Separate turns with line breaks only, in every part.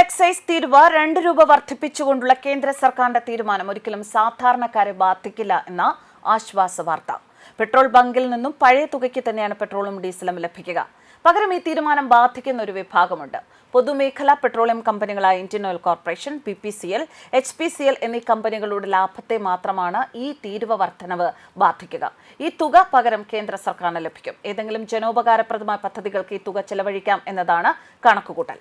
Excise തീരുവ രണ്ട് രൂപ വർദ്ധിപ്പിച്ചുകൊണ്ടുള്ള കേന്ദ്ര സർക്കാരിന്റെ തീരുമാനം ഒരിക്കലും സാധാരണക്കാരെ ബാധിക്കില്ല എന്ന ആശ്വാസ വാർത്ത. പെട്രോൾ ബങ്കിൽ നിന്നും പഴയ തുകയ്ക്ക് തന്നെയാണ് പെട്രോളും ഡീസലും ലഭിക്കുക. പകരം ഈ തീരുമാനം ബാധിക്കുന്ന ഒരു വിഭാഗമുണ്ട്. പൊതുമേഖലാ petroleum കമ്പനികളായ Indian Oil Corporation B P C L H P C L എന്നീ കമ്പനികളുടെ ലാഭത്തെ മാത്രമാണ് ഈ തീരുവ വർധനവ് ബാധിക്കുക. ഈ തുക പകരം കേന്ദ്ര സർക്കാരിന് ലഭിക്കും. ഏതെങ്കിലും ജനോപകാരപ്രദമായ പദ്ധതികൾക്ക് ഈ തുക ചെലവഴിക്കാം എന്നതാണ് കണക്കുകൂട്ടൽ.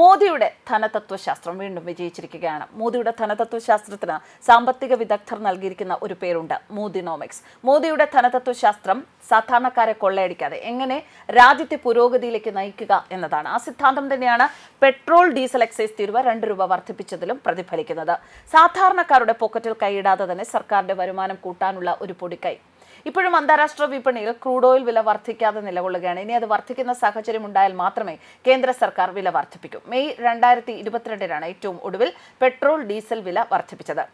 മോദിയുടെ ധനതത്വശാസ്ത്രം വീണ്ടും വിജയിച്ചിരിക്കുകയാണ്. മോദിയുടെ ധനതത്വശാസ്ത്രത്തിന് സാമ്പത്തിക വിദഗ്ധർ നൽകിയിരിക്കുന്ന ഒരു പേരുണ്ട് മോദിനോമിക്സ്. മോദിയുടെ ധനതത്വശാസ്ത്രം സാധാരണക്കാരെ കൊള്ളയടിക്കാതെ എങ്ങനെ രാജ്യത്തെ പുരോഗതിയിലേക്ക് നയിക്കുക എന്നതാണ്. ആ സിദ്ധാന്തം തന്നെയാണ് പെട്രോൾ ഡീസൽ എക്സൈസ് തീരുവ രണ്ട് രൂപ വർദ്ധിപ്പിച്ചതിലും പ്രതിഫലിക്കുന്നത്. സാധാരണക്കാരുടെ പോക്കറ്റിൽ കൈയിടാതെ തന്നെ സർക്കാരിന്റെ വരുമാനം കൂട്ടാനുള്ള ഒരു പൊടിക്കൈ. ഇപ്പോഴും അന്താരാഷ്ട്ര വിപണിയിൽ ക്രൂഡ് ഓയിൽ വില വർദ്ധിക്കാതെ നിലകൊള്ളുകയാണ്. ഇനി അത് വർദ്ധിക്കുന്ന സാഹചര്യം ഉണ്ടായാൽ മാത്രമേ കേന്ദ്ര സർക്കാർ വില വർദ്ധിപ്പിക്കൂ. മെയ് രണ്ടായിരത്തി ഇരുപത്തിരണ്ടിനാണ് ഏറ്റവും ഒടുവിൽ പെട്രോൾ ഡീസൽ വില വർദ്ധിപ്പിച്ചത്.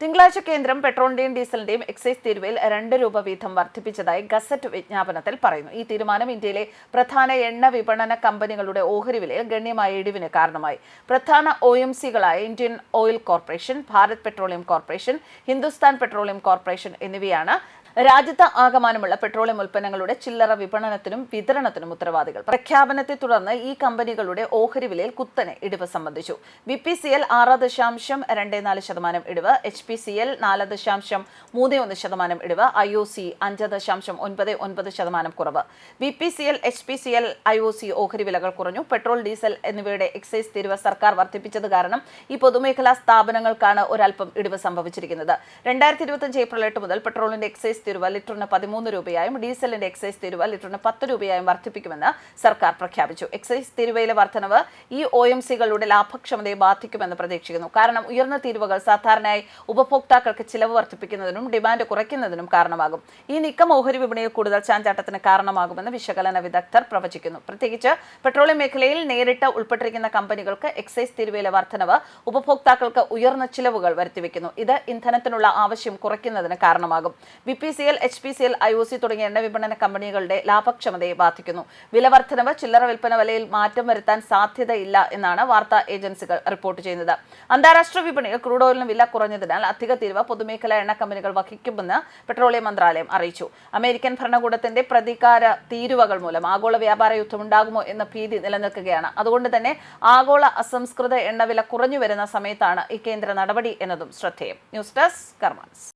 തിങ്കളാഴ്ച കേന്ദ്രം പെട്രോളിന്റെയും ഡീസലിന്റെയും എക്സൈസ് തീരുവയിൽ രണ്ട് രൂപ വീതം വർദ്ധിപ്പിച്ചതായി ഗസറ്റ് വിജ്ഞാപനത്തിൽ പറയുന്നു. ഈ തീരുമാനം ഇന്ത്യയിലെ പ്രധാന എണ്ണ വിപണന കമ്പനികളുടെ ഓഹരി വിലയിൽ ഗണ്യമായ ഇടിവിന് കാരണമായി. പ്രധാന ഒ എം സികളായ Indian oil corporation Bharat petroleum corporation Hindustan petroleum corporation എന്നിവയാണ് രാജ്യത്ത് ആകമാനമുള്ള പെട്രോളിയം ഉൽപ്പന്നങ്ങളുടെ ചില്ലറ വിപണനത്തിനും വിതരണത്തിനും ഉത്തരവാദികൾ. പ്രഖ്യാപനത്തെ തുടർന്ന് ഈ കമ്പനികളുടെ ഓഹരി വിലയിൽ കുത്തനെ ഇടിവ് സംബന്ധിച്ചു. ബി പി സി എൽ ആറ് ദശാംശം രണ്ട് നാല് ശതമാനം ഇടിവ് എച്ച് പി സി എൽ നാല് ദശാംശം മൂന്ന് ഒന്ന് ശതമാനം ഇടിവ് ഐ ഒ സി അഞ്ച് ദശാംശം ഒൻപത് ഒൻപത് ശതമാനം കുറവ്. B P C L H P C L I O C ഓഹരി വിലകൾ കുറഞ്ഞു. പെട്രോൾ ഡീസൽ എന്നിവയുടെ എക്സൈസ് തീരുവ സർക്കാർ വർദ്ധിപ്പിച്ചത് കാരണം ഈ പൊതുമേഖലാ സ്ഥാപനങ്ങൾക്കാണ് ഒരൽപ്പം ഇടിവ് സംഭവിച്ചിരിക്കുന്നത്. രണ്ടായിരത്തി ഇരുപത്തഞ്ച് ഏപ്രിൽ എട്ട് മുതൽ പെട്രോളിന്റെ എക്സൈസ് തീരുവ ലിറ്ററിന് പതിമൂന്ന് രൂപയായും ഡീസലിന്റെ എക്സൈസ് തീരുവ ലിറ്ററിന് പത്ത് രൂപയായും വർദ്ധിപ്പിക്കുമെന്ന് സർക്കാർ പ്രഖ്യാപിച്ചു. എക്സൈസ് തീരുവയിലെ വർധനവ് ഈ ഒ എം സികളുടെ ലാഭക്ഷമതയെ ബാധിക്കുമെന്ന് പ്രതീക്ഷിക്കുന്നു. കാരണം ഉയർന്ന തീരുവകൾ സാധാരണയായി ഉപഭോക്താക്കൾക്ക് ചിലവ് വർദ്ധിപ്പിക്കുന്നതിനും ഡിമാൻഡ് കുറയ്ക്കുന്നതിനും കാരണമാകും. ഈ നീക്കം ഓഹരി വിപണിയിൽ കൂടുതൽ ചാഞ്ചാട്ടത്തിന് കാരണമാകുമെന്ന് വിശകലന വിദഗ്ധർ പ്രവചിക്കുന്നു. പ്രത്യേകിച്ച് പെട്രോളിയം മേഖലയിൽ നേരിട്ട് ഉൾപ്പെട്ടിരിക്കുന്ന കമ്പനികൾക്ക് എക്സൈസ് തീരുവയിലെ വർധനവ് ഉപഭോക്താക്കൾക്ക് ഉയർന്ന ചിലവുകൾ വരുത്തിവെക്കുന്നു. ഇത് ഇന്ധനത്തിനുള്ള ആവശ്യം കുറയ്ക്കുന്നതിന് കാരണമാകും. B P C L H P C L I O C തുടങ്ങിയ എണ്ണ വിപണന കമ്പനികളുടെ ലാഭക്ഷമതയെ ബാധിക്കുന്നു. വില വർധനവ് ചില്ലറ വിൽപ്പന വിലയിൽ മാറ്റം വരുത്താൻ സാധ്യതയില്ല എന്നാണ് വാർത്താ ഏജൻസികൾ റിപ്പോർട്ട് ചെയ്യുന്നത്. അന്താരാഷ്ട്ര വിപണിയിൽ ക്രൂഡ് ഓയിലിന് വില കുറഞ്ഞതിനാൽ അധിക തീരുവ പൊതുമേഖലാ എണ്ണ കമ്പനികൾ വഹിക്കുമെന്ന് പെട്രോളിയം മന്ത്രാലയം അറിയിച്ചു. അമേരിക്കൻ ഭരണകൂടത്തിന്റെ പ്രതികാര തീരുവകൾ മൂലം ആഗോള വ്യാപാര യുദ്ധം ഉണ്ടാകുമോ എന്ന ഭീതി നിലനിൽക്കുകയാണ്. അതുകൊണ്ട് തന്നെ ആഗോള അസംസ്കൃത എണ്ണവില കുറഞ്ഞു വരുന്ന സമയത്താണ് ഈ കേന്ദ്ര നടപടി എന്നതും ശ്രദ്ധേയം. News desk കർമാൻസ്.